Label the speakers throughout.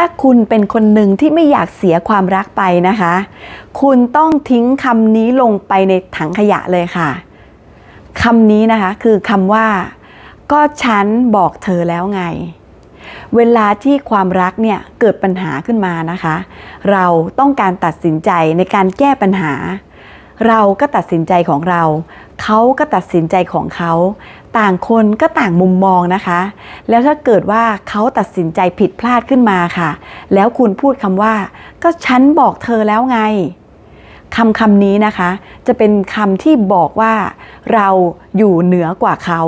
Speaker 1: ถ้าคุณเป็นคนหนึ่งที่ไม่อยากเสียความรักไปนะคะ คุณต้องทิ้งคำนี้ลงไปในถังขยะเลยค่ะคำนี้นะคะคือคำว่า ก็ฉันบอกเธอแล้วไง เวลาที่ความรักเนี่ยเกิดปัญหาขึ้นมานะคะ เราต้องการตัดสินใจในการแก้ปัญหา เราก็ตัดสินใจของเรา เขาก็ตัดสินใจของเขา ต่างคนก็ต่างมุมมองนะคะ แล้วถ้าเกิดว่าเขาตัดสินใจผิดพลาดขึ้นมาค่ะ แล้วคุณพูดคำว่า ก็ฉันบอกเธอแล้วไงคำคำนี้นะคะ จะเป็นคำที่บอกว่า เราอยู่เหนือกว่าเขา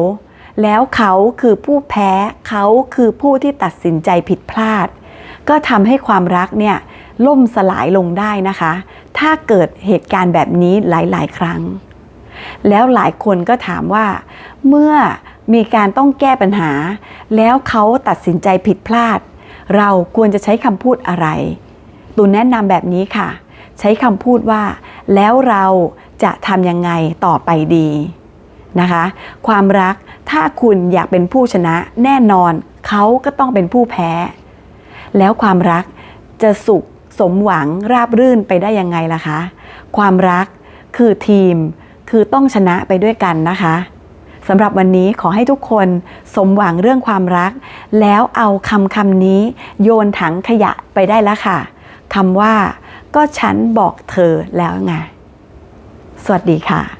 Speaker 1: แล้วเขาคือผู้แพ้ เขาคือผู้ที่ตัดสินใจผิดพลาด ก็ทำให้ความรักเนี่ยล่มสลายลงได้นะคะ ถ้าเกิดเหตุการณ์แบบนี้หลาย ๆ ครั้ง แล้วหลายคนก็ถามว่า เมื่อมีการต้องแก้ปัญหา แล้วเขาตัดสินใจผิดพลาด เราควรจะใช้คำพูดอะไรตูนแนะนำแบบนี้ค่ะ ใช้คำพูดว่า แล้วเราจะทำยังไงต่อไปดีนะคะ ความรักถ้าคุณอยากเป็นผู้ชนะแน่นอนเขาก็ต้องเป็นผู้แพ้ แล้วความรักจะสุข สมหวังราบรื่นไปได้ยังไงล่ะคะ ความรักคือทีม คือต้องชนะไปด้วยกันนะคะสำหรับวันนี้ขอให้ทุกคนสมหวังเรื่องความรัก แล้วเอาคำคำนี้โยนถังขยะไปได้แล้วค่ะคำว่า ก็ฉันบอกเธอแล้วไง สวัสดีค่ะ